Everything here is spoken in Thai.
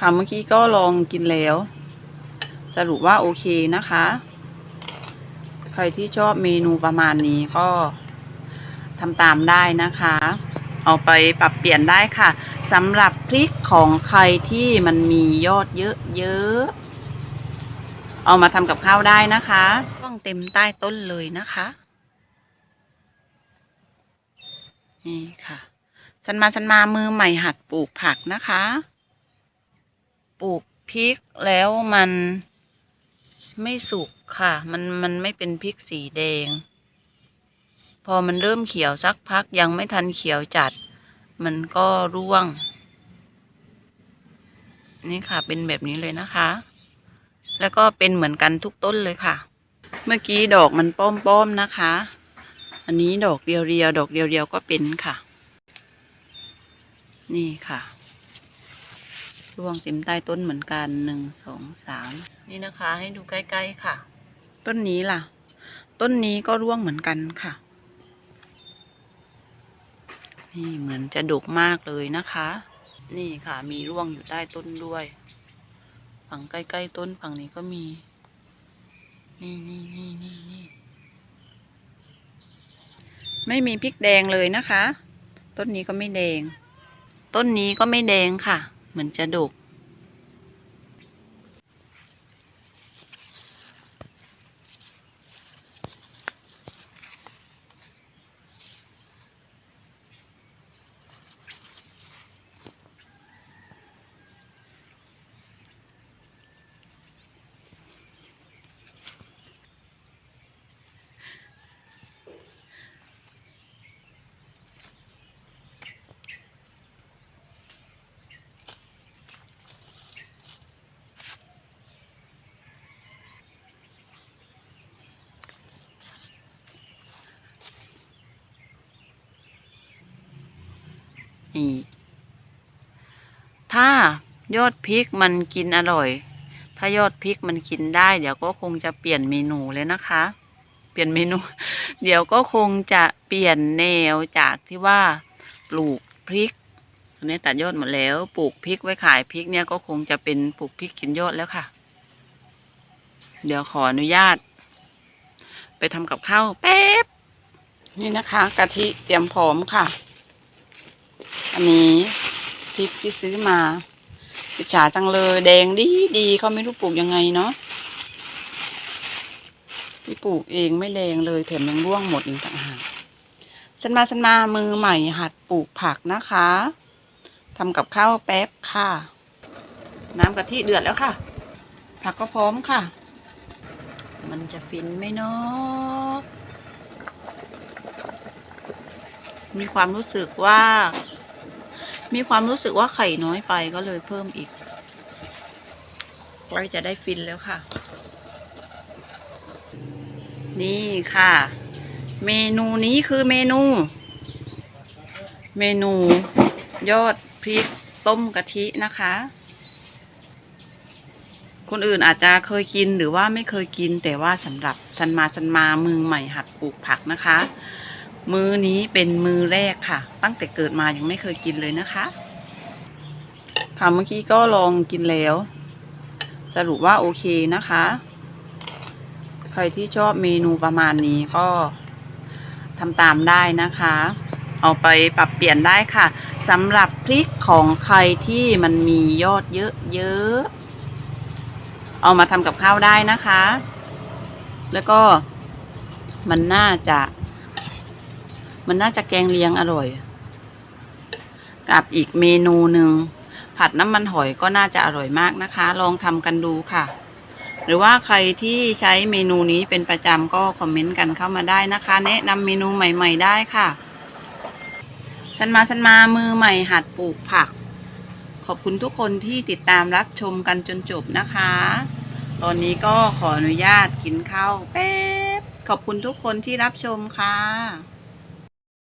ค่ะเมื่อกี้ก็ลองกินแล้ว สรุปว่าโอเคนะคะ ใครที่ชอบเมนูประมาณนี้ก็ทำตามได้นะคะ เอาไปปรับเปลี่ยนได้ค่ะสำหรับพริกของใครที่มันมียอดเยอะๆเอามาทำกับข้าวได้นะคะต้องเต็มใต้ต้นเลยนะคะนี่ค่ะฉันมาฉันมามือใหม่หัดปลูกผักนะคะ ปลูกพริกแล้วมันไม่สุกค่ะ มันมันไม่เป็นพริกสีแดง พอมันเริ่มเขียวสักพักยังไม่ทันเขียวจัด มันก็ร่วง นี่ค่ะ เป็นแบบนี้เลยนะคะ แล้วก็เป็นเหมือนกันทุกต้นเลยค่ะ เมื่อกี้ดอกมันป้อมๆนะคะ อันนี้ดอกเดียวๆดอกเดียวๆก็เป็นค่ะ นี่ค่ะ ร่วงเต็มใต้ต้นเหมือนกันหนึ่งสองสามนี่นะคะ ให้ดูใกล้ๆค่ะ ต้นนี้ล่ะ ต้นนี้ก็ร่วงเหมือนกันค่ะ นี่เหมือนจะดกมากเลยนะคะ นี่ค่ะมีร่วงอยู่ใต้ต้นด้วย ฝั่งใกล้ๆต้นฝั่งนี้ก็มี นี่นี่นี่นี่นี่ไม่มีพริกแดงเลยนะคะ ต้นนี้ก็ไม่แดง ต้นนี้ก็ไม่แดงค่ะ เหมือนจะดก นี่ ถ้ายอดพริกมันกินอร่อย ถ้ายอดพริกมันกินได้ เดี๋ยวก็คงจะเปลี่ยนเมนูเลยนะคะ เปลี่ยนเมนู เดี๋ยวก็คงจะเปลี่ยนแนวจากที่ว่าปลูกพริกตอนนี้ตัดยอดหมดแล้ว ปลูกพริกไว้ขายพริกเนี่ยก็คงจะเป็นปลูกพริกกินยอดแล้วค่ะ เดี๋ยวขออนุญาต ไปทำกับข้าวแป๊บ นี่นะคะ กะทิเตรียมพร้อมค่ะ อันนี้พริกที่ซื้อมาอิจฉาจังเลยแดงดีดีเขาไม่รู้ปลูกยังไงเนาะที่ปลูกเองไม่แดงเลยแถมยังร่วงหมดอีกต่างหากฉันมาฉันมามือใหม่หัดปลูกผักนะคะทำกับข้าวแป๊บค่ะ น้ำกะทิเดือดแล้วค่ะ ผักก็พร้อมค่ะ มันจะฟินไหมเนาะมีความรู้สึกว่า มีความรู้สึกว่าไข่น้อยไปก็เลยเพิ่มอีกใกล้จะได้ฟินแล้วค่ะ นี่ค่ะ เมนูนี้คือเมนู เมนูยอดพริกต้มกะทินะคะ คนอื่นอาจจะเคยกินหรือว่าไม่เคยกิน แต่ว่าสำหรับซันมาซันมามือใหม่หัดปลูกผักนะคะ มือนี้เป็นมือแรกค่ะ ตั้งแต่เกิดมายังไม่เคยกินเลยนะคะ ค่ะเมื่อกี้ก็ลองกินแล้ว สรุปว่าโอเคนะคะ ใครที่ชอบเมนูประมาณนี้ก็ทำตามได้นะคะ เอาไปปรับเปลี่ยนได้ค่ะสำหรับพริกของใครที่มันมียอดเยอะๆเอามาทำกับข้าวได้นะคะ แล้วก็มันน่าจะ มันน่าจะแกงเลียงอร่อย กับอีกเมนูหนึ่งผัดน้ำมันหอยก็น่าจะอร่อยมากนะคะ ลองทำกันดูค่ะ หรือว่าใครที่ใช้เมนูนี้เป็นประจำก็คอมเมนต์กันเข้ามาได้นะคะ แนะนำเมนูใหม่ ๆ ได้ค่ะฉันมาฉันมามือใหม่หัดปลูกผัก ขอบคุณทุกคนที่ติดตามรับชมกันจนจบนะคะ ตอนนี้ก็ขออนุญาตกินข้าวแป๊บขอบคุณทุกคนที่รับชมค่ะ